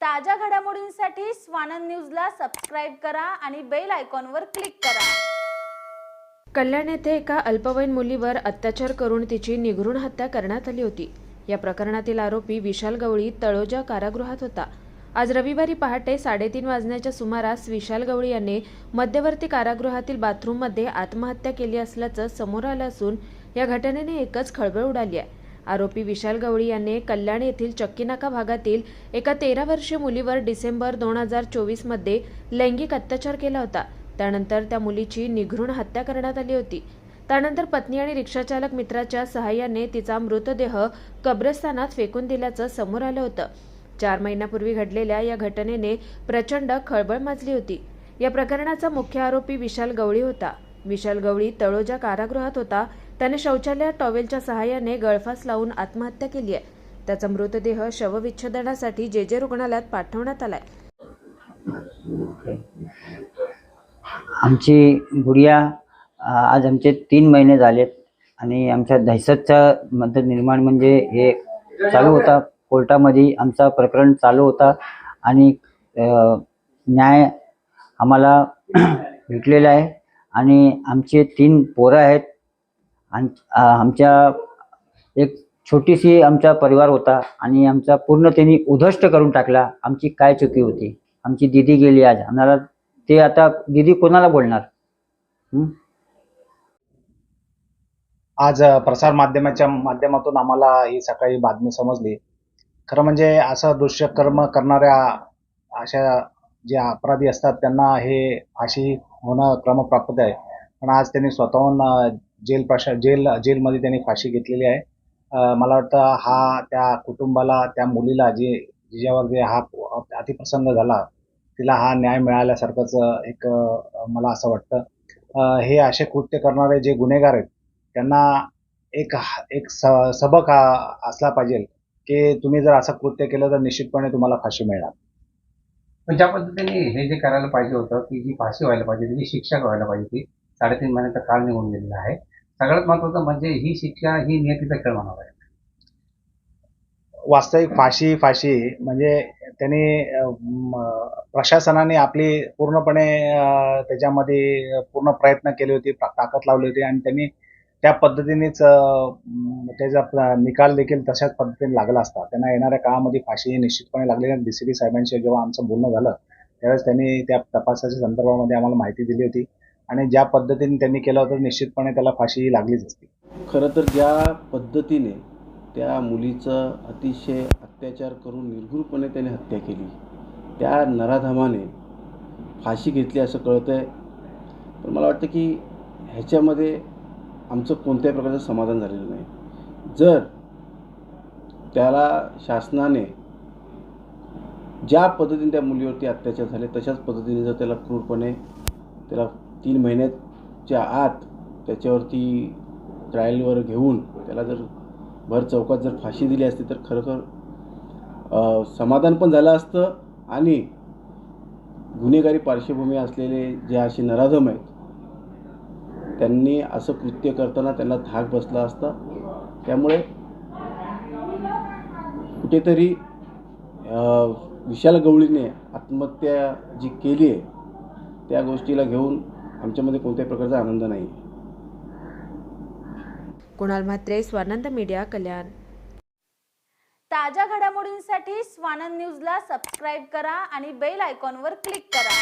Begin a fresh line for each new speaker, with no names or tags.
ताज्या घडामोडींसाठी स्वानंद न्यूजला सबस्क्राईब करा आणि बेल आयकॉनवर क्लिक करा.
कल्याण येथे एका अल्पवयीन मुलीवर अत्याचार करून तिची निघरून हत्या करण्यात आली होती. या प्रकरणातील आरोपी विशाल गवळी तळोजा कारागृहात होता. आज रविवारी पहाटे साडेतीन वाजण्याच्या सुमारास विशाल गवळी यांनी मध्यवर्ती कारागृहातील बाथरूममध्ये आत्महत्या केली असल्याचं समोर आलं असून या घटनेने एकच खळबळ उडाली आहे. आरोपी विशाल गवळी यांनी कल्याण येथील चक्कीनाका भागातील एका तेरा वर्षीय मुलीवर डिसेंबर दोन हजार चोवीसमध्ये लैंगिक अत्याचार केला होता. त्यानंतर त्या मुलीची निघृण हत्या करण्यात आली होती. त्यानंतर पत्नी आणि रिक्षाचालक मित्राच्या सहाय्याने तिचा मृतदेह कब्रस्तानात फेकून दिल्याचं समोर आलं होतं. चार महिन्यापूर्वी घडलेल्या या घटनेने प्रचंड खळबळ माजली होती. या प्रकरणाचा मुख्य आरोपी विशाल गवळी होता. विशाल गवळी तळोजा कारागृहात होता. त्याने शौचालयात टॉवेलच्या सहाय्याने गळफास लावून आत्महत्या केली आहे. त्याचा मृतदेह शवविच्छेदनासाठी जे जे रुग्णालयात पाठवण्यात आलाय.
आमची गुडिया आज आमचे तीन महिने झालेत आणि आमच्या दहशतचा मदत निर्माण म्हणजे हे चालू होता. कोर्टामध्ये आमचा प्रकरण चालू होता आणि न्याय आम्हाला भेटलेला आहे. आणि आमचे तीन पोरं आहेत. आमच्या एक छोटीशी आमचा परिवार होता आणि आमचा पूर्ण त्यांनी उद्ध्वस्त करून टाकला. आमची काय चुकी होती? आमची दिदी गेली आज. आम्हाला ते आता दिदी कोणाला बोलणार?
आज प्रसार माध्यमाच्या माध्यमातून आम्हाला ही सकाळी बातमी समजली. खरं म्हणजे असं दुष्यकर्म करणाऱ्या अशा जे अपराधी असतात त्यांना हे अशी होणं क्रमप्राप्त आहे. पण आज त्यांनी स्वतःहून जेल प्रशा जेल जेलमध्ये त्यांनी फाशी घेतलेली आहे. मला वाटतं हा त्या कुटुंबाला त्या मुलीला जे जिच्यावर जे हा अतिप्रसंग झाला तिला हा न्याय मिळाल्यासारखंच एक मला असं वाटतं. हे असे कृत्य करणारे जे गुन्हेगार आहेत त्यांना एक एक स सबक हा असला पाहिजे की तुम्ही जर असं कृत्य केलं तर निश्चितपणे तुम्हाला फाशी मिळणार.
पण ज्या पद्धतीने हे जे करायला पाहिजे होतं की जी फाशी व्हायला पाहिजे होती, जी शिक्षा व्हायला पाहिजे होती साडेतीन महिन्याचा काळ निघून गेलेला आहे. सगळ्यात महत्वाचं म्हणजे ही शिक्षा ही नियतीचा खेळ म्हणावा आहे
वास्तविक फाशी फाशी म्हणजे त्यांनी म, प्रशासनाने आपली पूर्णपणे त्याच्यामध्ये पूर्ण प्रयत्न केले होते ताकद लावली होती आणि त्यांनी त्या पद्धतीनेच त्याचा निकाल देखील तशाच पद्धतीने लागला असता त्यांना येणाऱ्या काळामध्ये फाशी ही निश्चितपणे लागलेली आहे. डी सी बी साहेबांशी जेव्हा आमचं बोलणं झालं त्यावेळेस त्यांनी त्या तपासाच्या संदर्भामध्ये आम्हाला माहिती दिली होती आणि ज्या पद्धतीने त्यांनी केलं होतं निश्चितपणे त्याला फाशी लागलीच असती.
खरं तर ज्या पद्धतीने त्या मुलीचं अतिशय अत्याचार करून निर्घूरपणे त्याने हत्या केली त्या नराधमाने फाशी घेतली असं कळतं आहे पण मला वाटतं की ह्याच्यामध्ये आमचं कोणत्याही प्रकारचं समाधान झालेलं नाही. जर त्याला शासनाने ज्या पद्धतीने त्या मुलीवरती अत्याचार झाले तशाच पद्धतीने जर त्याला क्रूरपणे त्याला तीन महिन्याच्या आत त्याच्यावरती ट्रायलवर घेऊन त्याला जर भर चौकात जर फाशी दिली असती तर खरोखर समाधान पण झालं असतं आणि गुन्हेगारी पार्श्वभूमी असलेले जे असे नराधम आहेत त्यांनी असं कृत्य करताना त्यांना धाक बसला असता. त्यामुळे कुठेतरी विशाल गवळीने आत्महत्या जी केली आहे त्या गोष्टीला घेऊन आमच्यामध्ये कोणत्याही प्रकारचा आनंद नाही.
कुणाल म्हात्रे स्वानंद मीडिया कल्याण.
ताज्या घडामोडींसाठी स्वानंद न्यूजला सबस्क्राईब करा आणि बेल आयकॉनवर क्लिक करा.